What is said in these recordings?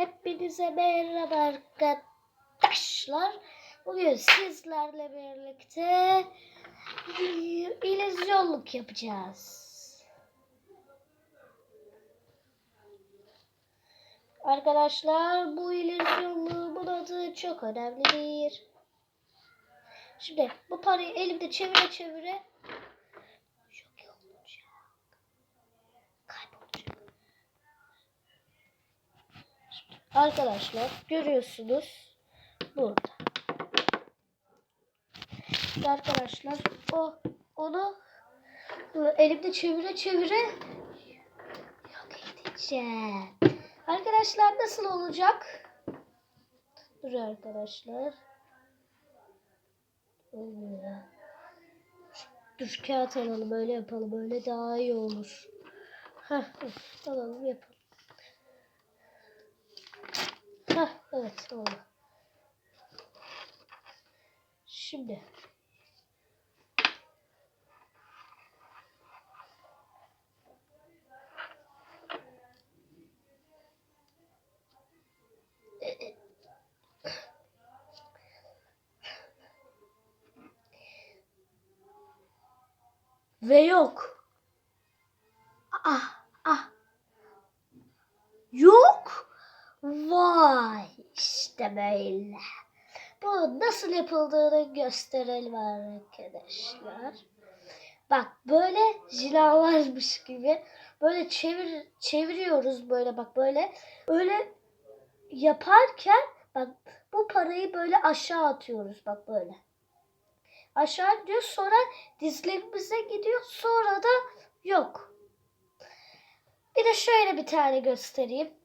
Hepinize merhaba arkadaşlar. Bugün sizlerle birlikte bir illüzyonluk yapacağız. Arkadaşlar bu illüzyonluğumun adı çok önemlidir. Şimdi bu parayı elimde çevire çevire yok olacak. Kaybolacak. Arkadaşlar görüyorsunuz burada. Şimdi arkadaşlar o onu elimde çevire çevire yok edeceğim. Arkadaşlar nasıl olacak? Dur arkadaşlar. Olmuyor. Dur kağıt alalım öyle yapalım öyle daha iyi olur. Heh, alalım yapalım. Heh, evet oldu. Şimdi. Ve yok. Böyle. Bu nasıl yapıldığını gösterelim arkadaşlar. Bak böyle jilalarmış gibi böyle çevir çeviriyoruz böyle bak böyle. Öyle yaparken bak bu parayı böyle aşağı atıyoruz bak böyle. Aşağı gidiyor sonra dizlerimize gidiyor sonra da yok. Bir de şöyle bir tane göstereyim.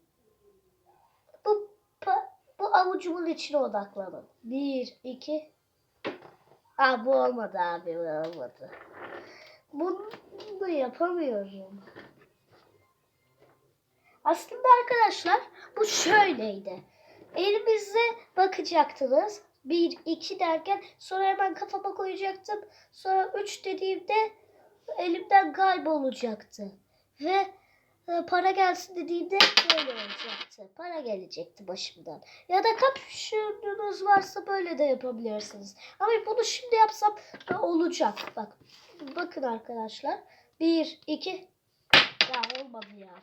Bu avucumun içine odaklanın. Bir, iki. Aa bu olmadı abi bu olmadı. Bunu yapamıyorum. Aslında arkadaşlar bu şöyleydi. Elimize bakacaktınız. Bir, iki derken sonra hemen kafama koyacaktım. Sonra üç dediğimde elimden kaybolacaktı. Ve para gelsin dediğimde böyle olacaktı. Para gelecekti başımdan. Ya da kapşonunuz varsa böyle de yapabilirsiniz. Ama bunu şimdi yapsam olacak. Bak. Bakın arkadaşlar. Bir, iki. Ya olmadı ya.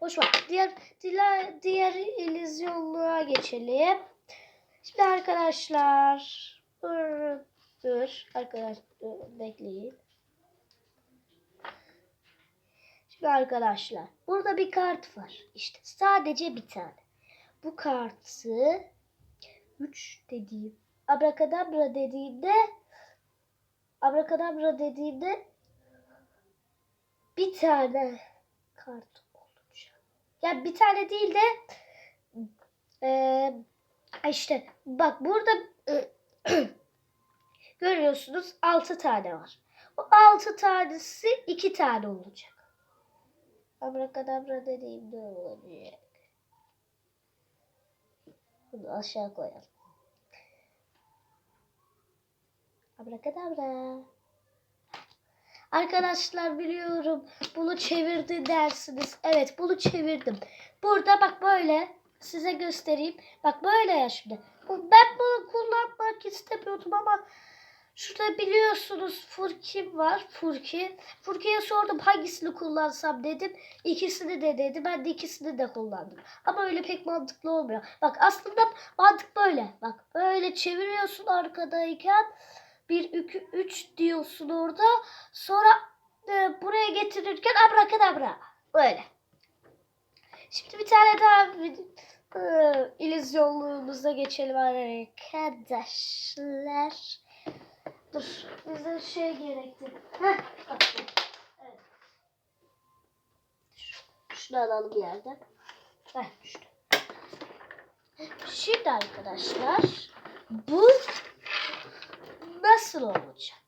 Boş ver. Diğer, diğer, diğer illüzyonluğa geçelim. Şimdi arkadaşlar. Dur. Dur. Arkadaşlar bekleyin. Şimdi arkadaşlar burada bir kart var. İşte sadece bir tane. Bu kartı 3 dediğim abrakadabra dediğimde abrakadabra dediğimde bir tane kart olacak. Yani bir tane değil de eee işte bak burada e, görüyorsunuz 6 tane var. O 6 tanesi 2 tane olacak. Abrakadabra dediğimde olacak. Bunu aşağı koyalım. Abrakadabra. Arkadaşlar biliyorum bunu çevirdi dersiniz. Evet bunu çevirdim. Burada bak böyle size göstereyim. Bak böyle ya şimdi. Ben bunu kullanmak istemiyordum ama şurada biliyorsunuz Furki var. Furki. Furki'ye sordum hangisini kullansam dedim. İkisini de dedi. Ben de ikisini de kullandım. Ama öyle pek mantıklı olmuyor. Bak aslında mantık böyle. Bak öyle çeviriyorsun arkadayken. Bir, iki, üç diyorsun orada. Sonra e, buraya getirirken abrakadabra. Böyle. Şimdi bir tane daha vid- e, illüzyonluğumuza geçelim arkadaşlar. Dur. Bize şey gerekti. Heh. Evet. Şunu alalım bir yerden. Heh, şunu. Şimdi arkadaşlar bu nasıl olacak?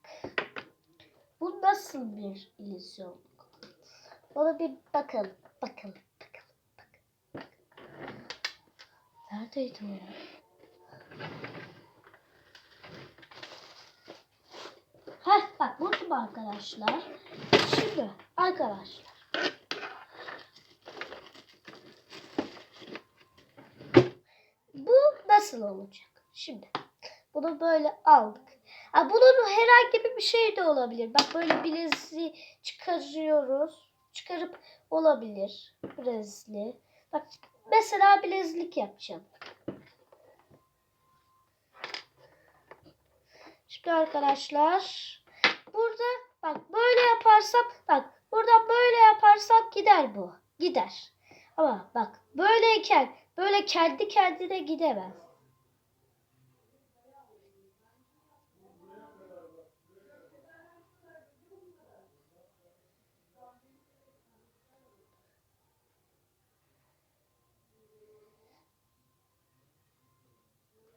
Bu nasıl bir illüzyonluk? Ona bir bakalım. Bakalım. Bakalım. Bakalım. Neredeydi o bak buldum arkadaşlar. Şimdi arkadaşlar. nasıl olacak? Şimdi bunu böyle aldık. Ha, bunun herhangi bir şey de olabilir. Bak böyle bileziği çıkarıyoruz. Çıkarıp olabilir. Bileziği. Bak mesela bilezlik yapacağım. Şimdi arkadaşlar bak böyle yaparsam bak buradan böyle yaparsam gider bu. Gider. Ama bak böyleyken böyle kendi kendine gidemez.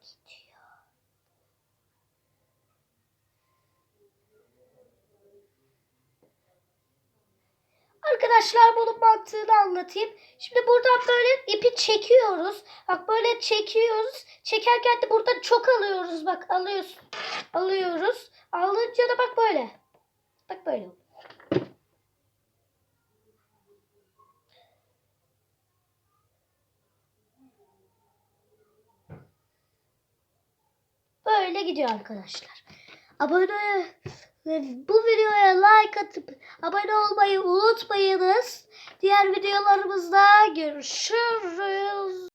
Gidiyor. Arkadaşlar bunun mantığını anlatayım. Şimdi buradan böyle ipi çekiyoruz. Bak böyle çekiyoruz. Çekerken de buradan çok alıyoruz. Bak alıyoruz. Alıyoruz. Alınca da bak böyle. Bak böyle. Böyle gidiyor arkadaşlar. Abone bu videoya like atıp abone olmayı unutmayınız. Diğer videolarımızda görüşürüz.